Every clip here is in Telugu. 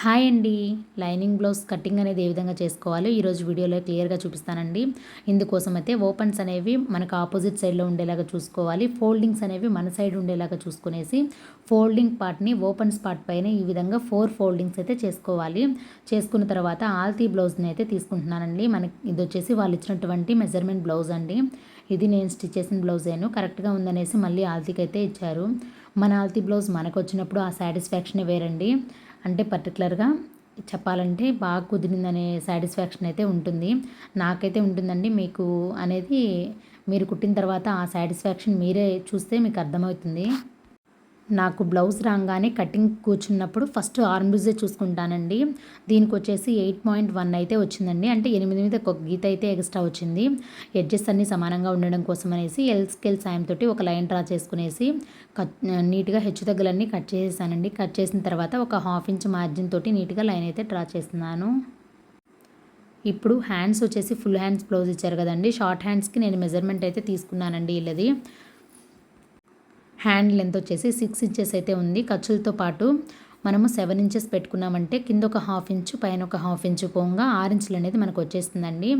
హాయ్ అండి. లైనింగ్ బ్లౌజ్ కటింగ్ అనేది ఏ విధంగా చేసుకోవాలో? ఈరోజు వీడియోలో క్లియర్గా చూపిస్తానండి. ఇందుకోసం అయితే ఓపెన్స్ అనేవి మనకు ఆపోజిట్ సైడ్లో ఉండేలాగా చూసుకోవాలి. ఫోల్డింగ్స్ అనేవి మన సైడ్ ఉండేలాగా చూసుకునేసి ఫోల్డింగ్ పార్ట్ని ఓపెన్స్ పార్ట్ పైన ఈ విధంగా ఫోర్ ఫోల్డింగ్స్ అయితే చేసుకోవాలి. చేసుకున్న తర్వాత ఆల్తీ బ్లౌజ్ని అయితే తీసుకుంటున్నానండి. మనకి ఇది వచ్చేసి వాళ్ళు ఇచ్చినటువంటి మెజర్మెంట్ బ్లౌజ్ అండి. ఇది నేను స్టిచ్ చేసిన బ్లౌజేను కరెక్ట్గా ఉందనేసి మళ్ళీ ఆల్తీకి అయితే ఇచ్చారు. మన ఆల్తీ బ్లౌజ్ మనకు వచ్చినప్పుడు ఆ సాటిస్ఫాక్షనే వేరండి. అంటే పర్టికులర్గా చెప్పాలంటే బాగా కుదిరిందనే సాటిస్ఫాక్షన్ అయితే ఉంటుంది. నాకైతే ఉంటుందండి మీకు అనేది మీరు కుట్టిన తర్వాత ఆ సాటిస్ఫాక్షన్ మీరే చూస్తే మీకు అర్థమవుతుంది. నాకు బ్లౌజ్ రాగానే కటింగ్ కూర్చున్నప్పుడు ఫస్ట్ ఆర్మ్ బ్లూజే చూసుకుంటానండి. దీనికి వచ్చేసి ఎయిట్ పాయింట్ వన్ అయితే వచ్చిందండి. అంటే ఎనిమిది మీద ఒక గీత అయితే ఎక్స్ట్రా వచ్చింది. ఎడ్జెస్ అన్నీ సమానంగా ఉండడం కోసం అనేసి ఎల్ స్కేల్ సాయంతో ఒక లైన్ డ్రా చేసుకునేసి కట్ నీట్గా హెచ్చు తగ్గులన్నీ కట్ చేసేసానండి. కట్ చేసిన తర్వాత ఒక హాఫ్ ఇంచ్ మార్జిన్ తోటి నీట్గా లైన్ అయితే డ్రా చేస్తున్నాను. ఇప్పుడు హ్యాండ్స్ వచ్చేసి ఫుల్ హ్యాండ్స్ బ్లౌజ్ ఇచ్చారు కదండి. షార్ట్ హ్యాండ్స్కి నేను మెజర్మెంట్ అయితే తీసుకున్నానండి వీళ్ళది హ్యాండ్ లెంత్ వచ్చేసి సిక్స్ ఇంచెస్ అయితే ఉంది. ఖర్చులతో పాటు మనము సెవెన్ ఇంచెస్ పెట్టుకున్నామంటే కింద ఒక హాఫ్ ఇంచు పైన ఒక హాఫ్ ఇంచు పోగా ఆరు ఇంచులు అనేది మనకు వచ్చేస్తుందండి.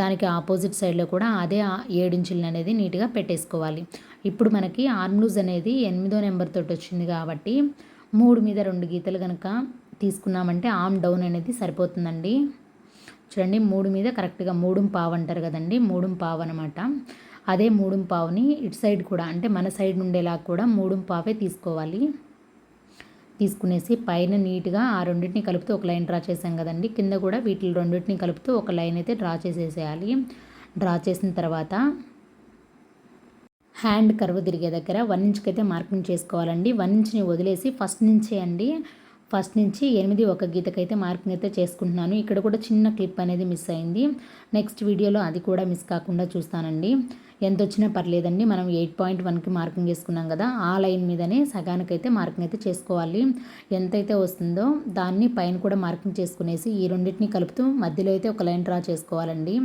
దానికి ఆపోజిట్ సైడ్లో కూడా అదే ఏడు ఇంచులు అనేది నీట్గా పెట్టేసుకోవాలి. ఇప్పుడు మనకి ఆర్మ్ లూజ్ అనేది ఎనిమిదో నెంబర్ తోటి వచ్చింది కాబట్టి మూడు మీద రెండు గీతలు కనుక తీసుకున్నామంటే ఆమ్ డౌన్ అనేది సరిపోతుందండి. చూడండి మూడు మీద కరెక్ట్గా మూడు పావు అంటారు కదండి మూడు పావు అనమాట అదే మూడుంపావుని ఇటు సైడ్ కూడా అంటే మన సైడ్ ఉండేలా కూడా మూడుంపావే తీసుకోవాలి. తీసుకునేసి పైన నీట్గా ఆ రెండింటిని కలుపుతూ ఒక లైన్ డ్రా చేసాం కదండి. కింద కూడా వీటిని రెండింటిని కలుపుతూ ఒక లైన్ అయితే డ్రా చేసేసేయాలి. డ్రా చేసిన తర్వాత హ్యాండ్ కర్వ్ తిరిగే దగ్గర వన్ ఇంచ్కి అయితే మార్కింగ్ చేసుకోవాలండి. వన్ ఇంచ్ని వదిలేసి ఫస్ట్ నుంచే అండి. ఫస్ట్ నుంచి ఎనిమిది ఒక గీతకైతే మార్కింగ్ అయితే చేసుకుంటున్నాను. ఇక్కడ కూడా చిన్న క్లిప్ అనేది మిస్ అయింది. నెక్స్ట్ వీడియోలో అది కూడా మిస్ కాకుండా చూస్తానండి. ఎంత వచ్చినా పర్లేదండి. మనం ఎయిట్ పాయింట్ వన్కి మార్కింగ్ చేసుకున్నాం కదా ఆ లైన్ మీదనే సగానికైతే మార్కింగ్ అయితే చేసుకోవాలి. ఎంతైతే వస్తుందో దాన్ని పైన కూడా మార్కింగ్ చేసుకునేసి ఈ రెండింటిని కలుపుతూ మధ్యలో అయితే ఒక లైన్ డ్రా చేసుకోవాలండి.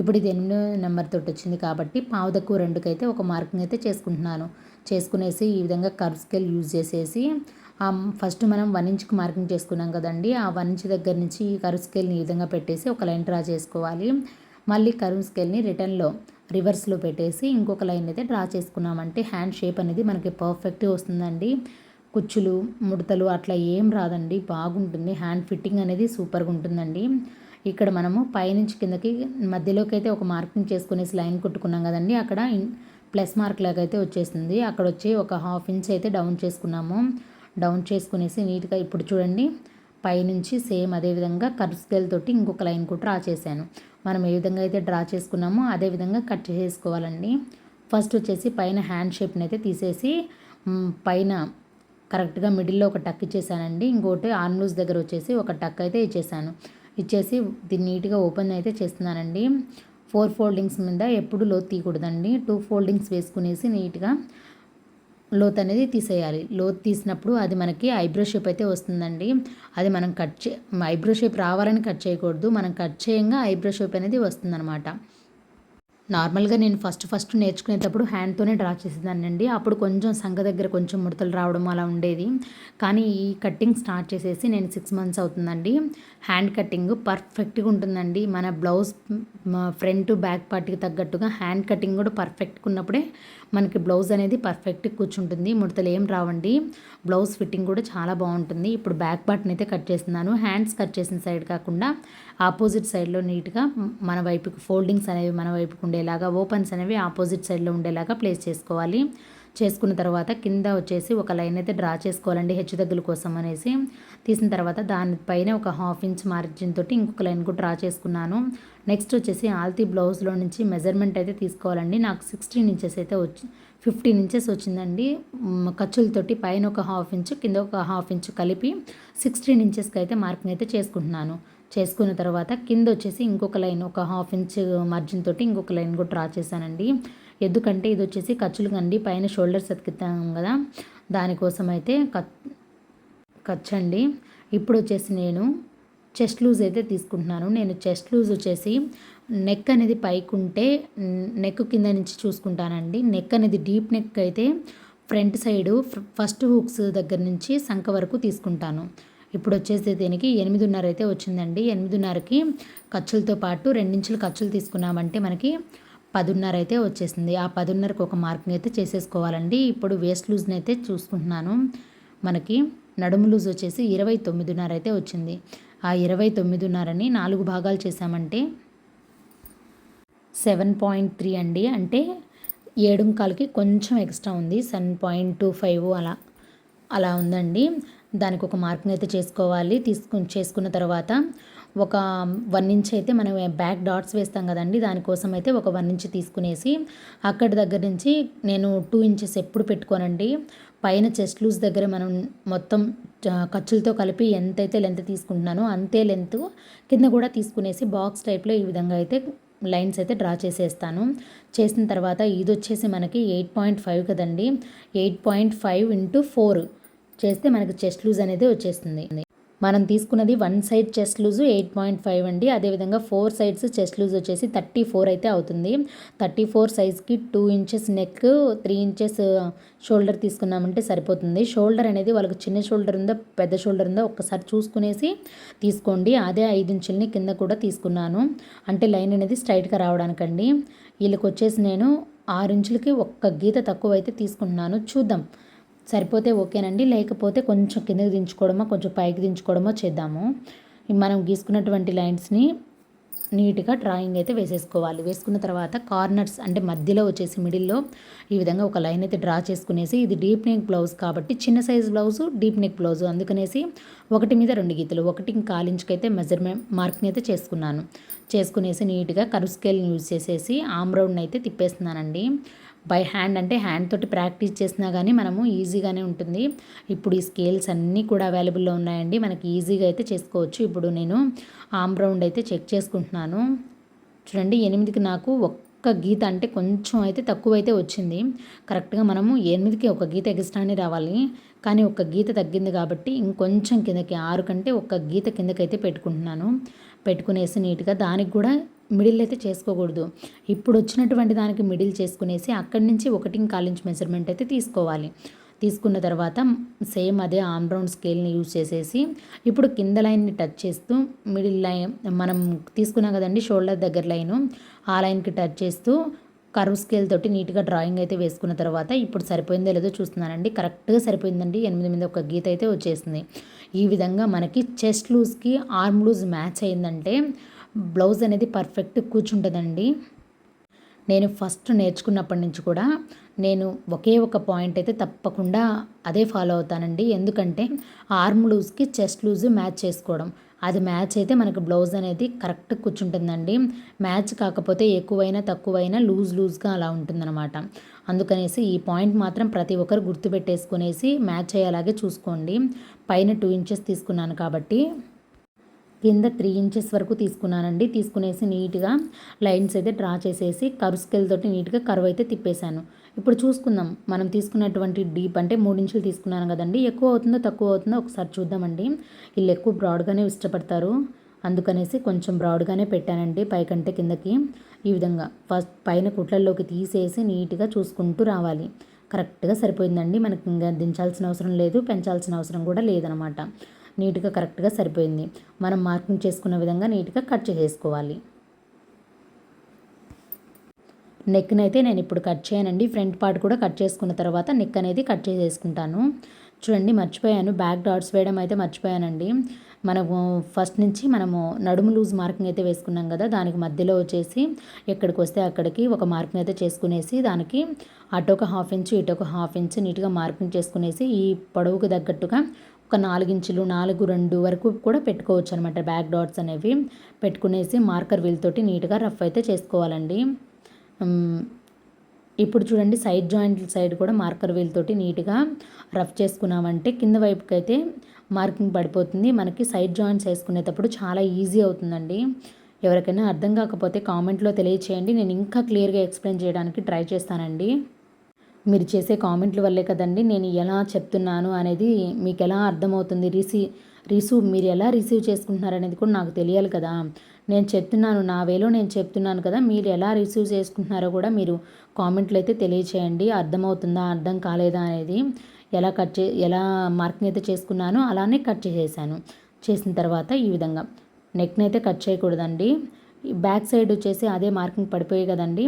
ఇప్పుడు ఇది ఎనిమిదో నెంబర్ తోటి వచ్చింది కాబట్టి పావు తక్కువ రెండుకైతే ఒక మార్కింగ్ అయితే చేసుకుంటున్నాను. చేసుకునేసి ఈ విధంగా కర్వ్ స్కేల్ యూజ్ చేసేసి ఫస్ట్ మనం వన్ ఇంచ్కి మార్కింగ్ చేసుకున్నాం కదండి ఆ వన్ ఇంచ్ దగ్గర నుంచి ఈ కరువు స్కేల్ని ఈ విధంగా పెట్టేసి ఒక లైన్ డ్రా చేసుకోవాలి. మళ్ళీ కరువు స్కేల్ని రిటర్న్లో రివర్స్లో పెట్టేసి ఇంకొక లైన్ అయితే డ్రా చేసుకున్నామంటే హ్యాండ్ షేప్ అనేది మనకి పర్ఫెక్ట్గా వస్తుందండి. కుచ్చులు ముడతలు అట్లా ఏం రాదండి. బాగుంటుంది. హ్యాండ్ ఫిట్టింగ్ అనేది సూపర్గా ఉంటుందండి. ఇక్కడ మనము పైనుంచి కిందకి మధ్యలోకి అయితే ఒక మార్కింగ్ చేసుకునేసి లైన్ కొట్టుకున్నాం కదండి. అక్కడ ప్లస్ మార్క్ లాగా అయితే వచ్చేసింది. అక్కడ వచ్చి ఒక హాఫ్ ఇంచ్ అయితే డౌన్ చేసుకున్నాము. డౌన్ చేసుకునేసి నీట్గా ఇప్పుడు చూడండి. పైనుంచి సేమ్ అదేవిధంగా కర్వ్ స్కేల్ తోటి ఇంకొక లైన్ కూడా డ్రా చేశాను. మనం ఏ విధంగా అయితే డ్రా చేసుకున్నామో అదే విధంగా కట్ చేసుకోవాలండి. ఫస్ట్ వచ్చేసి పైన హ్యాండ్ షేప్ని అయితే తీసేసి పైన కరెక్ట్గా మిడిల్లో ఒక టక్ ఇచ్చేసానండి. ఇంకోటి ఆర్మ్ దగ్గర వచ్చేసి ఒక టక్ అయితే ఇచ్చేసాను. ఇచ్చేసి దీన్ని నీట్గా ఓపెన్ అయితే చేస్తున్నానండి. ఫోర్ ఫోల్డింగ్స్ మీద ఎప్పుడు లోతు తీయకూడదండి. టూ ఫోల్డింగ్స్ వేసుకునేసి నీట్గా లోత్ అనేది తీసేయాలి. లోత్ తీసినప్పుడు అది మనకి ఐబ్రో షేప్ అయితే వస్తుందండి. అది మనం కట్ చే ఐబ్రో షేప్ రావాలని కట్ చేయకూడదు. మనం కట్ చేయంగా ఐబ్రో షేప్ అనేది వస్తుందన్నమాట. నార్మల్గా నేను ఫస్ట్ ఫస్ట్ నేర్చుకునేటప్పుడు హ్యాండ్తోనే డ్రా చేసేదానండి అప్పుడు కొంచెం సంఘ దగ్గర కొంచెం ముడతలు రావడం అలా ఉండేది. కానీ ఈ కట్టింగ్ స్టార్ట్ చేసేసి నేను సిక్స్ మంత్స్ అవుతుందండి. హ్యాండ్ కటింగ్ పర్ఫెక్ట్గా ఉంటుందండి. మన బ్లౌజ్ ఫ్రంట్ బ్యాక్ పార్ట్కి తగ్గట్టుగా హ్యాండ్ కటింగ్ కూడా పర్ఫెక్ట్గా ఉన్నప్పుడే మనకి బ్లౌజ్ అనేది పర్ఫెక్ట్ కూర్చుంటుంది. ముడతలు ఏం రావండి. బ్లౌజ్ ఫిట్టింగ్ కూడా చాలా బాగుంటుంది. ఇప్పుడు బ్యాక్ బటన్ అయితే కట్ చేస్తున్నాను. హ్యాండ్స్ కట్ చేసిన సైడ్ కాకుండా ఆపోజిట్ సైడ్లో నీట్గా మన వైపుకి ఫోల్డింగ్స్ అనేవి మన వైపుకు ఉండేలాగా ఓపెన్స్ అనేవి ఆపోజిట్ సైడ్లో ఉండేలాగా ప్లేస్ చేసుకోవాలి. చేసుకున్న తర్వాత కింద వచ్చేసి ఒక లైన్ అయితే డ్రా చేసుకోవాలండి హెచ్చుతగ్గుల కోసం అనేసి. తీసిన తర్వాత దానిపైన ఒక హాఫ్ ఇంచ్ మార్జిన్ తోటి ఇంకొక లైన్ కూడా డ్రా చేసుకున్నాను. నెక్స్ట్ వచ్చేసి ఆల్తీ బ్లౌజ్లో నుంచి మెజర్మెంట్ అయితే తీసుకోవాలండి. నాకు సిక్స్టీన్ ఇంచెస్ అయితే వచ్చి ఫిఫ్టీన్ ఇంచెస్ వచ్చిందండి. ఖర్చులతోటి పైన ఒక హాఫ్ ఇంచు కింద ఒక హాఫ్ ఇంచు కలిపి సిక్స్టీన్ ఇంచెస్కి అయితే మార్కింగ్ అయితే చేసుకుంటున్నాను. చేసుకున్న తర్వాత కింద వచ్చేసి ఇంకొక లైన్ ఒక హాఫ్ ఇంచ్ మార్జిన్ తోటి ఇంకొక లైన్ కూడా డ్రా చేశానండి. ఎందుకంటే ఇది వచ్చేసి ఖర్చులు కండి పైన షోల్డర్స్ ఎత్తుకుతాం కదా. దానికోసం అయితే ఖర్చు అండి ఇప్పుడు వచ్చేసి నేను చెస్ట్ లూజ్ అయితే తీసుకుంటున్నాను. నేను చెస్ట్ లూజ్ వచ్చేసి నెక్ అనేది పైకి ఉంటే నెక్ కింద నుంచి చూసుకుంటానండి. నెక్ అనేది డీప్ నెక్ అయితే ఫ్రంట్ సైడు ఫస్ట్ హుక్స్ దగ్గర నుంచి సంఖ వరకు తీసుకుంటాను. ఇప్పుడు వచ్చేసి దీనికి ఎనిమిదిన్నర అయితే వచ్చిందండి. ఎనిమిదిన్నరకి ఖర్చులతో పాటు రెండించులు ఖర్చులు తీసుకున్నామంటే మనకి పదున్నర అయితే వచ్చేసింది. ఆ పదున్నరకు ఒక మార్కింగ్ అయితే చేసేసుకోవాలండి. ఇప్పుడు వేస్ట్ లూజ్ని అయితే చూసుకుంటున్నాను. మనకి నడుము లూజ్ వచ్చేసి ఇరవై తొమ్మిదిన్నర అయితే వచ్చింది. ఆ ఇరవై తొమ్మిదిన్నరని నాలుగు భాగాలు చేసామంటే సెవెన్ పాయింట్ త్రీ అండి. అంటే ఏడుంకాలకి కొంచెం ఎక్స్ట్రా ఉంది. సెవెన్ పాయింట్ టూ ఫైవ్ అలా అలా ఉందండి. దానికి ఒక మార్కింగ్ అయితే చేసుకోవాలి. తీసుకుని చేసుకున్న తర్వాత ఒక వన్ ఇంచ్ అయితే మనం బ్యాక్ డాట్స్ వేస్తాం కదండి దానికోసం అయితే ఒక వన్ ఇంచ్ తీసుకునేసి అక్కడి దగ్గర నుంచి నేను టూ ఇంచెస్ ఎప్పుడు పెట్టుకోనండి. పైన చెస్ట్ లూజ్ దగ్గర మనం మొత్తం ఖర్చులతో కలిపి ఎంతైతే లెంత్ తీసుకుంటున్నానో అంతే లెంత్ కింద కూడా తీసుకునేసి బాక్స్ టైప్లో ఈ విధంగా అయితే లైన్స్ అయితే డ్రా చేసేస్తాను. చేసిన తర్వాత ఇది వచ్చేసి మనకి ఎయిట్ పాయింట్ ఫైవ్ కదండి eight point five into four చేస్తే మనకి చెస్ట్ లూజ్ అనేది వచ్చేస్తుంది. మనం తీసుకున్నది one side chest loose eight point five అండి. అదేవిధంగా ఫోర్ సైడ్స్ చెస్ట్ లూజ్ వచ్చేసి థర్టీ ఫోర్ అయితే అవుతుంది. Thirty four సైజ్కి two inches neck three inches shoulder తీసుకున్నామంటే సరిపోతుంది. షోల్డర్ అనేది వాళ్ళకి చిన్న షోల్డర్ ఉందో పెద్ద షోల్డర్ ఉందో ఒక్కసారి చూసుకునేసి తీసుకోండి. అదే ఐదు ఇంచుల్ని కింద కూడా తీసుకున్నాను. అంటే లైన్ అనేది స్ట్రైట్గా రావడానికండి. వీళ్ళకి వచ్చేసి నేను ఆరు ఇంచులకి ఒక్క గీత తక్కువ అయితే తీసుకుంటున్నాను. చూద్దాం. సరిపోతే ఓకేనండి. లేకపోతే కొంచెం కిందకి దించుకోవడమో కొంచెం పైకి దించుకోవడమో చేద్దాము. మనం గీసుకున్నటువంటి లైన్స్ని నీట్గా డ్రాయింగ్ అయితే వేసేసుకోవాలి. వేసుకున్న తర్వాత కార్నర్స్ అంటే మధ్యలో వచ్చేసి మిడిల్లో ఈ విధంగా ఒక లైన్ అయితే డ్రా చేసుకునేసి ఇది డీప్ నెక్ బ్లౌజ్ కాబట్టి చిన్న size blouse deep neck blouse. అందుకనేసి ఒకటి మీద రెండు గీతలు ఒకటి కాలించుకైతే మెజర్మెంట్ మార్కింగ్ అయితే చేసుకున్నాను. చేసుకునేసి నీట్గా కరువు స్కేల్ని యూజ్ చేసేసి ఆమ్ రౌండ్ అయితే తిప్పేస్తున్నానండి. బై హ్యాండ్ అంటే హ్యాండ్ తోటి ప్రాక్టీస్ చేసినా కానీ మనము ఈజీగానే ఉంటుంది. ఇప్పుడు ఈ స్కేల్స్ అన్నీ కూడా అవైలబుల్లో ఉన్నాయండి. మనకి ఈజీగా అయితే చేసుకోవచ్చు. ఇప్పుడు నేను ఆమ్ రౌండ్ అయితే చెక్ చేసుకుంటున్నాను. చూడండి ఎనిమిదికి నాకు ఒక్క గీత అంటే కొంచెం అయితే తక్కువ అయితే వచ్చింది. కరెక్ట్గా మనము ఎనిమిదికి ఒక గీత ఎగిస్ట్రానే రావాలి. కానీ ఒక గీత తగ్గింది కాబట్టి ఇంకొంచెం కిందకి ఆరు కంటే ఒక గీత కిందకైతే పెట్టుకుంటున్నాను. పెట్టుకునేసి నీట్గా దానికి కూడా మిడిల్ అయితే చేసుకోకూడదు. ఇప్పుడు వచ్చినటువంటి దానికి మిడిల్ చేసుకునేసి అక్కడి నుంచి ఒకటి కాలించి మెజర్మెంట్ అయితే తీసుకోవాలి. తీసుకున్న తర్వాత సేమ్ అదే ఆమ్ రౌండ్ స్కేల్ని యూజ్ చేసేసి ఇప్పుడు కింద లైన్ని టచ్ చేస్తూ మిడిల్ లైన్ మనం తీసుకున్నాం కదండి షోల్డర్ దగ్గర లైను ఆ లైన్కి టచ్ చేస్తూ కర్వ్ స్కేల్ తోటి నీట్గా డ్రాయింగ్ అయితే వేసుకున్న తర్వాత ఇప్పుడు సరిపోయిందో లేదో చూస్తున్నానండి. కరెక్ట్గా సరిపోయిందండి. ఎనిమిది మీద ఒక గీత అయితే వచ్చేసింది. ఈ విధంగా మనకి చెస్ట్ లూజ్కి ఆర్మ్ లూజ్ మ్యాచ్ అయిందంటే బ్లౌజ్ అనేది పర్ఫెక్ట్ కూర్చుంటుందండి. నేను ఫస్ట్ నేర్చుకున్నప్పటి నుంచి కూడా నేను ఒకే ఒక పాయింట్ అయితే తప్పకుండా అదే ఫాలో అవుతానండి. ఎందుకంటే ఆర్మ్ లూజ్కి చెస్ట్ లూజ్ మ్యాచ్ చేసుకోవడం. అది మ్యాచ్ అయితే మనకు బ్లౌజ్ అనేది కరెక్ట్ కూర్చుంటుందండి. మ్యాచ్ కాకపోతే ఎక్కువైనా తక్కువైనా లూజ్ లూజ్గా అలా ఉంటుందన్నమాట. అందుకనేసి ఈ పాయింట్ మాత్రం ప్రతి ఒక్కరు గుర్తుపెట్టేసుకునేసి మ్యాచ్ అయ్యేలాగే చూసుకోండి. పైన టూ ఇంచెస్ తీసుకున్నాను కాబట్టి కింద త్రీ ఇంచెస్ వరకు తీసుకున్నానండి. తీసుకునేసి నీట్గా లైన్స్ అయితే డ్రా చేసేసి కరు స్కేల్ తోటి నీట్గా కరువు అయితే తిప్పేశాను. ఇప్పుడు చూసుకుందాం. మనం తీసుకున్నటువంటి డీప్ అంటే మూడు ఇంచులు తీసుకున్నాను కదండి. ఎక్కువ అవుతుందో తక్కువ అవుతుందో ఒకసారి చూద్దామండి. వీళ్ళు ఎక్కువ బ్రాడ్గానే ఇష్టపడతారు. అందుకనేసి కొంచెం బ్రాడ్గానే పెట్టానండి పైకంటే కిందకి. ఈ విధంగా ఫస్ట్ పైన కుట్లల్లోకి తీసేసి నీట్గా చూసుకుంటూ రావాలి. కరెక్ట్గా సరిపోయిందండి. మనకి ఇంకా దించాల్సిన అవసరం లేదు పెంచాల్సిన అవసరం కూడా లేదనమాట. నీట్గా కరెక్ట్గా సరిపోయింది. మనం మార్కింగ్ చేసుకున్న విధంగా నీట్గా కట్ చేసేసుకోవాలి నెక్ని అయితే నేను ఇప్పుడు కట్ చేయనండి. ఫ్రంట్ పార్ట్ కూడా కట్ చేసుకున్న తర్వాత నెక్ అనేది కట్ చేసేసుకుంటాను. చూడండి మర్చిపోయాను. బ్యాక్ డాట్స్ వేయడం అయితే మర్చిపోయానండి. మనము ఫస్ట్ నుంచి మనము నడుము లూజ్ మార్కింగ్ అయితే వేసుకున్నాం కదా దానికి మధ్యలో వచ్చేసి ఎక్కడికి వస్తే అక్కడికి ఒక మార్కింగ్ అయితే చేసుకునేసి దానికి అటు ఒక హాఫ్ ఇంచు ఇటొక ఒక హాఫ్ ఇంచు నీట్గా మార్కింగ్ చేసుకునేసి ఈ పొడవుకు తగ్గట్టుగా ఒక నాలుగించులు నాలుగు రెండు వరకు కూడా పెట్టుకోవచ్చు అనమాట బ్యాక్ డాట్స్ అనేవి పెట్టుకునేసి మార్కర్ వీల్తోటి నీట్గా రఫ్ అయితే చేసుకోవాలండి. ఇప్పుడు చూడండి సైడ్ జాయింట్ సైడ్ కూడా మార్కర్ వీల్తోటి నీట్గా రఫ్ చేసుకున్నామంటే కింద వైపుకి అయితే మార్కింగ్ పడిపోతుంది. మనకి సైడ్ జాయింట్స్ వేసుకునేటప్పుడు చాలా ఈజీ అవుతుందండి. ఎవరికైనా అర్థం కాకపోతే కామెంట్లో తెలియచేయండి. నేను ఇంకా క్లియర్గా ఎక్స్ప్లెయిన్ చేయడానికి ట్రై చేస్తానండి. మీరు చేసే కామెంట్ల వల్లే కదండి నేను ఎలా చెప్తున్నాను అనేది మీకు ఎలా అర్థమవుతుంది రిసీవ్ రిసీవ్ మీరు ఎలా రిసీవ్ చేసుకుంటున్నారు అనేది కూడా నాకు తెలియాలి కదా. నేను చెప్తున్నాను నా వేలో నేను చెప్తున్నాను కదా మీరు ఎలా రిసీవ్ చేసుకుంటున్నారో కూడా మీరు కామెంట్లు అయితే తెలియచేయండి. అర్థమవుతుందా అర్థం కాలేదా అనేది ఎలా కట్ చే ఎలా మార్కింగ్ అయితే చేసుకున్నానో అలానే కట్ చేసేసాను. చేసిన తర్వాత ఈ విధంగా. నెక్ని అయితే కట్ చేయకూడదండి. బ్యాక్ సైడ్ వచ్చేసి అదే మార్కింగ్ పడిపోయాయి కదండి.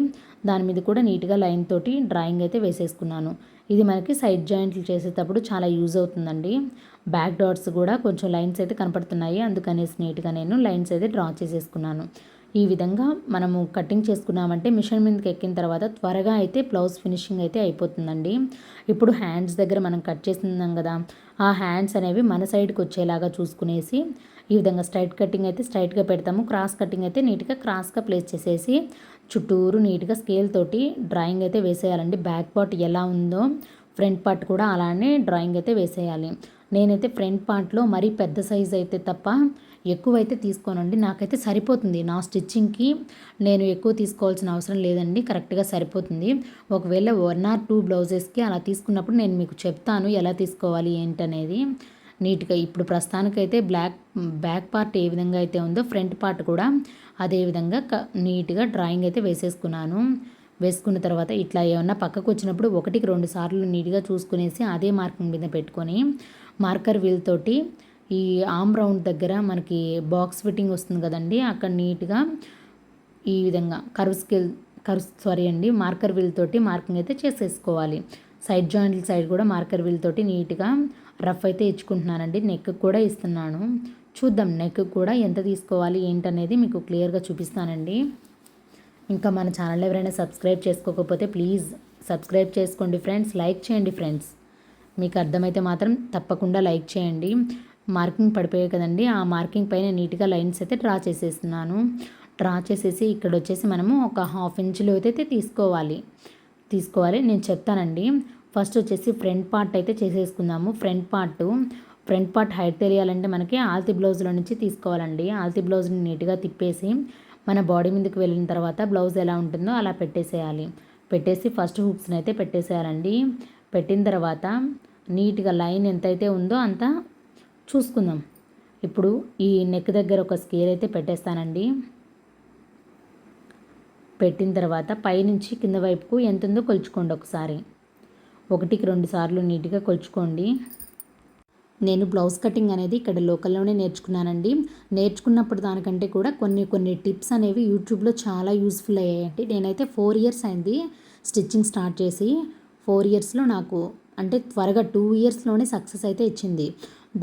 దాని మీద కూడా నీట్గా లైన్ తోటి డ్రాయింగ్ అయితే వేసేసుకున్నాను. ఇది మనకి సైడ్ జాయింట్లు చేసేటప్పుడు చాలా యూజ్ అవుతుందండి. బ్యాక్ డాట్స్ కూడా కొంచెం లైన్స్ అయితే కనపడుతున్నాయి. అందుకనేసి నీట్గా నేను లైన్స్ అయితే డ్రా చేసేసుకున్నాను. ఈ విధంగా మనము కటింగ్ చేసుకున్నామంటే మిషన్ మీదకి ఎక్కిన తర్వాత త్వరగా అయితే బ్లౌజ్ ఫినిషింగ్ అయితే అయిపోతుందండి. ఇప్పుడు హ్యాండ్స్ దగ్గర మనం కట్ చేస్తున్నాం కదా ఆ హ్యాండ్స్ అనేవి మన సైడ్కి వచ్చేలాగా చూసుకునేసి ఈ విధంగా స్ట్రైట్ కటింగ్ అయితే స్ట్రైట్గా పెడతాము. క్రాస్ కటింగ్ అయితే నీట్గా క్రాస్గా ప్లేస్ చేసేసి చుట్టూరు నీట్గా స్కేల్ తోటి డ్రాయింగ్ అయితే వేసేయాలండి. బ్యాక్ పార్ట్ ఎలా ఉందో ఫ్రంట్ పార్ట్ కూడా అలానే డ్రాయింగ్ అయితే వేసేయాలి. నేనైతే ఫ్రంట్ పార్ట్లో మరీ పెద్ద సైజ్ అయితే తప్ప ఎక్కువైతే తీసుకోనండి. నాకైతే సరిపోతుంది. నా స్టిచ్చింగ్కి నేను ఎక్కువ తీసుకోవాల్సిన అవసరం లేదండి. కరెక్ట్గా సరిపోతుంది. ఒకవేళ వన్ ఆర్ టూ బ్లౌజెస్కి అలా తీసుకున్నప్పుడు నేను మీకు చెప్తాను ఎలా తీసుకోవాలి ఏంటనేది. నీట్గా ఇప్పుడు ప్రస్తుతానికైతే బ్లాక్ బ్యాక్ పార్ట్ ఏ విధంగా అయితే ఉందో ఫ్రంట్ పార్ట్ కూడా అదే విధంగా క నీట్గా డ్రాయింగ్ అయితే వేసేసుకున్నాను. వేసుకున్న తర్వాత ఇట్లా ఏమన్నా పక్కకు వచ్చినప్పుడు ఒకటికి రెండు సార్లు నీట్గా చూసుకునేసి అదే మార్కింగ్ మీద పెట్టుకొని మార్కర్ వీల్ తోటి ఈ ఆమ్ రౌండ్ దగ్గర మనకి బాక్స్ ఫిట్టింగ్ వస్తుంది కదండి అక్కడ నీట్గా ఈ విధంగా కర్వ్ స్కిల్ కర్వ్ సారీ అండి మార్కర్ వీల్ తోటి మార్కింగ్ అయితే చేసేసుకోవాలి. సైడ్ జాయింట్ సైడ్ కూడా మార్కర్ వీల్ తోటి నీట్గా రఫ్ అయితే ఇచ్చుకుంటున్నానండి. నెక్ కూడా ఇస్తున్నాను. చూద్దాం నెక్ కూడా ఎంత తీసుకోవాలి ఏంటనేది మీకు క్లియర్గా చూపిస్తానండి. ఇంకా మన ఛానల్ ఎవరైనా సబ్స్క్రైబ్ చేసుకోకపోతే ప్లీజ్ సబ్స్క్రైబ్ చేసుకోండి ఫ్రెండ్స్. లైక్ చేయండి ఫ్రెండ్స్. మీకు అర్థమైతే మాత్రం తప్పకుండా లైక్ చేయండి. మార్కింగ్ పడిపోయాయి కదండి. ఆ మార్కింగ్ పైన నీట్గా లైన్స్ అయితే డ్రా చేసేస్తున్నాను. డ్రా చేసేసి ఇక్కడ వచ్చేసి మనము ఒక హాఫ్ ఇంచ్లో అయితే తీసుకోవాలి. తీసుకోవాలి. నేను చెప్తానండి. ఫస్ట్ వచ్చేసి ఫ్రంట్ పార్ట్ అయితే చేసేసుకుందాము. Front part front part height తెలియాలంటే మనకి ఆల్తి బ్లౌజ్లో నుంచి తీసుకోవాలండి. ఆల్తి బ్లౌజ్ని నీట్గా తిప్పేసి మన బాడీ మీదకి వెళ్ళిన తర్వాత బ్లౌజ్ ఎలా ఉంటుందో అలా పెట్టేసేయాలి. పెట్టేసి ఫస్ట్ హుక్స్ని అయితే పెట్టేసేయాలండి. పెట్టిన తర్వాత నీట్గా లైన్ ఎంతైతే ఉందో అంత చూసుకుందాం. ఇప్పుడు ఈ నెక్ దగ్గర ఒక స్కేల్ అయితే పెట్టేస్తానండి. పెట్టిన తర్వాత పైనుంచి కింద వైపుకు ఎంత ఉందో కొలుచుకోండి ఒకసారి. ఒకటికి రెండు సార్లు నీట్గా కొలుచుకోండి. నేను బ్లౌజ్ కటింగ్ అనేది ఇక్కడ లోకల్లోనే నేర్చుకున్నానండి. నేర్చుకున్నప్పుడు దానికంటే కూడా కొన్ని కొన్ని టిప్స్ అనేవి యూట్యూబ్లో చాలా యూస్ఫుల్ అయ్యాయండి. నేనైతే ఫోర్ ఇయర్స్ అయింది స్టిచ్చింగ్ స్టార్ట్ చేసి ఫోర్ ఇయర్స్లో నాకు అంటే త్వరగా టూ ఇయర్స్లోనే సక్సెస్ అయితే ఇచ్చింది.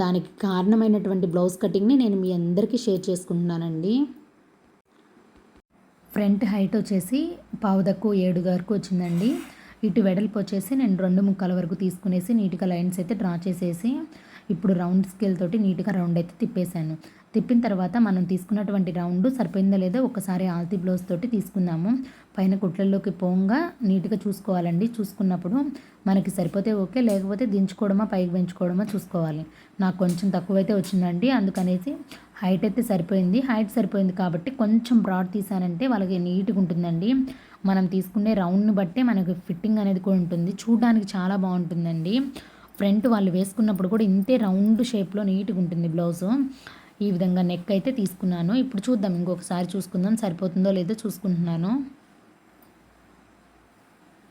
దానికి కారణమైనటువంటి బ్లౌజ్ కటింగ్ని నేను మీ అందరికీ షేర్ చేసుకుంటున్నానండి. ఫ్రంట్ హైట్ వచ్చేసి పావు తక్కువ ఏడు వరకు వచ్చిందండి. ఇటు వెడల్పు వచ్చేసి నేను రెండు ముక్కల వరకు తీసుకునేసి నీట్గా లైన్స్ అయితే డ్రా చేసేసి ఇప్పుడు రౌండ్ స్కేల్ తోటి నీట్గా రౌండ్ అయితే తిప్పేశాను. తిప్పిన తర్వాత మనం తీసుకున్నటువంటి రౌండ్ సరిపోయిందో లేదో ఒకసారి ఆల్తీ బ్లౌజ్ తోటి తీసుకుందాము. పైన కుట్లల్లోకి పోంగా నీట్గా చూసుకోవాలండి. చూసుకున్నప్పుడు మనకి సరిపోతే ఓకే లేకపోతే దించుకోవడమా పైకి పెంచుకోవడమా చూసుకోవాలి. నాకు కొంచెం తక్కువైతే వచ్చిందండి. అందుకనేసి హైట్ అయితే సరిపోయింది. హైట్ సరిపోయింది కాబట్టి కొంచెం బ్రాడ్ తీసానంటే వాళ్ళకి నీట్గా ఉంటుందండి. మనం తీసుకునే రౌండ్ని బట్టే మనకు ఫిట్టింగ్ అనేది కూడా ఉంటుంది. చూడడానికి చాలా బాగుంటుందండి. ఫ్రంట్ వాళ్ళు వేసుకున్నప్పుడు కూడా ఇంతే రౌండ్ షేప్లో నీట్గా ఉంటుంది బ్లౌజు. ఈ విధంగా నెక్ అయితే తీసుకున్నాను. ఇప్పుడు చూద్దాం ఇంకొకసారి చూసుకుందాం. సరిపోతుందో లేదో చూసుకుంటున్నాను.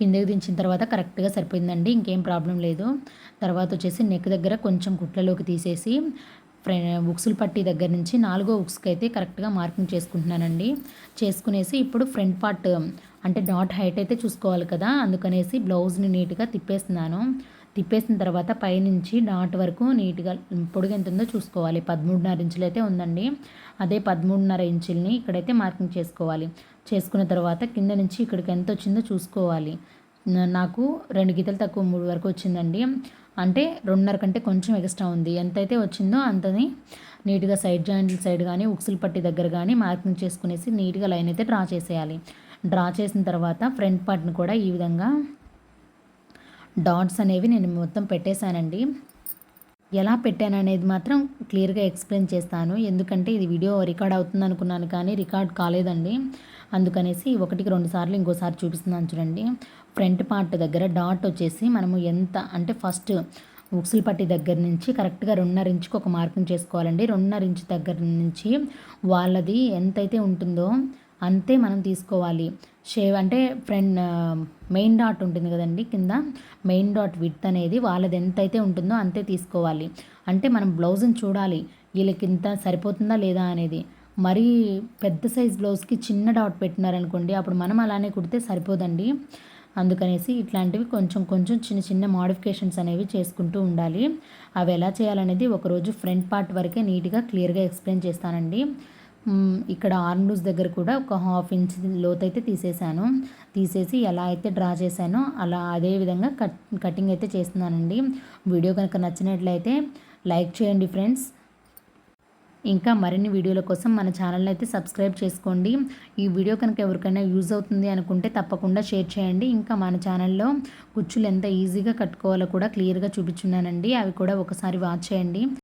కిందకి దించిన తర్వాత కరెక్ట్గా సరిపోయిందండి. ఇంకేం ప్రాబ్లం లేదు. తర్వాత వచ్చేసి నెక్ దగ్గర కొంచెం కుట్లలోకి తీసేసి బుక్స్లు పట్టి దగ్గర నుంచి నాలుగో బుక్స్కి అయితే కరెక్ట్గా మార్కింగ్ చేసుకుంటున్నానండి. చేసుకునేసి ఇప్పుడు ఫ్రంట్ పార్ట్ అంటే డాట్ హైట్ అయితే చూసుకోవాలి కదా అందుకనేసి బ్లౌజ్ని నీట్గా తిప్పేస్తున్నాను. తిప్పేసిన తర్వాత పైనుంచి డాట్ వరకు నీట్గా పొడుగు ఎంత ఉందో చూసుకోవాలి. పదమూడున్నర ఇంచులు అయితే ఉందండి. అదే పదమూడున్నర ఇంచుల్ని ఇక్కడైతే మార్కింగ్ చేసుకోవాలి. చేసుకున్న తర్వాత కింద నుంచి ఇక్కడికి ఎంత వచ్చిందో చూసుకోవాలి. నాకు రెండు గీతలు తక్కువ మూడు వరకు వచ్చిందండి. అంటే రెండున్నర కంటే కొంచెం ఎక్స్ట్రా ఉంది. ఎంతైతే వచ్చిందో అంతని నీట్గా సైడ్ జాయింట్ల సైడ్ కానీ ఉక్సులు పట్టి దగ్గర కానీ మార్కింగ్ చేసుకునేసి నీట్గా లైన్ అయితే డ్రా చేసేయాలి. డ్రా చేసిన తర్వాత ఫ్రంట్ పార్ట్ని కూడా ఈ విధంగా డాట్స్ అనేవి నేను మొత్తం పెట్టేశానండి. ఎలా పెట్టాను అనేది మాత్రం క్లియర్గా ఎక్స్ప్లెయిన్ చేస్తాను. ఎందుకంటే ఇది వీడియో రికార్డ్ అవుతుంది అనుకున్నాను కానీ రికార్డ్ కాలేదండి. అందుకనేసి ఒకటికి రెండు సార్లు ఇంకోసారి చూపిస్తున్నాను చూడండి. ఫ్రంట్ పార్ట్ దగ్గర డాట్ వచ్చేసి మనము ఎంత అంటే ఫస్ట్ ఉక్సులు పట్టి దగ్గర నుంచి కరెక్ట్గా రెండున్నర ఇంచుకు ఒక మార్కింగ్ చేసుకోవాలండి. రెండున్నర ఇంచు దగ్గర నుంచి వాళ్ళది ఎంతైతే ఉంటుందో అంతే మనం తీసుకోవాలి. షేవ్ అంటే ఫ్రంట్ మెయిన్ డాట్ ఉంటుంది కదండి కింద. మెయిన్ డాట్ విత్ అనేది వాళ్ళది ఎంత అయితే ఉంటుందో అంతే తీసుకోవాలి. అంటే మనం బ్లౌజ్ని చూడాలి వీళ్ళకి ఇంత సరిపోతుందా లేదా అనేది. మరీ పెద్ద సైజ్ బ్లౌజ్కి చిన్న డాట్ పెట్టినారనుకోండి అప్పుడు మనం అలానే కుడితే సరిపోదండి. అందుకనేసి ఇట్లాంటివి కొంచెం కొంచెం చిన్న చిన్న మాడిఫికేషన్స్ అనేవి చేసుకుంటూ ఉండాలి. అవి ఎలా చేయాలనేది ఒకరోజు ఫ్రంట్ పార్ట్ వరకే నీట్గా క్లియర్గా ఎక్స్ప్లెయిన్ చేస్తానండి. ఇక్కడ ఆర్మ్లూస్ దగ్గర కూడా ఒక హాఫ్ ఇంచ్ లోతైతే తీసేసాను తీసేసి ఎలా అయితే డ్రా చేశానో అలా అదే విధంగా కట్ కటింగ్ అయితే చేస్తున్నానండి. వీడియో కనుక నచ్చినట్లయితే లైక్ చేయండి ఫ్రెండ్స్. ఇంకా మరిన్ని వీడియోల కోసం మన ఛానల్ని అయితే సబ్స్క్రైబ్ చేసుకోండి. ఈ వీడియో కనుక ఎవరికైనా యూజ్ అవుతుంది అనుకుంటే తప్పకుండా షేర్ చేయండి. ఇంకా మన ఛానల్లో కుచ్చులు ఎంత ఈజీగా కట్టుకోవాలో కూడా క్లియర్గా చూపించున్నానండి. అవి కూడా ఒకసారి వాచ్ చేయండి.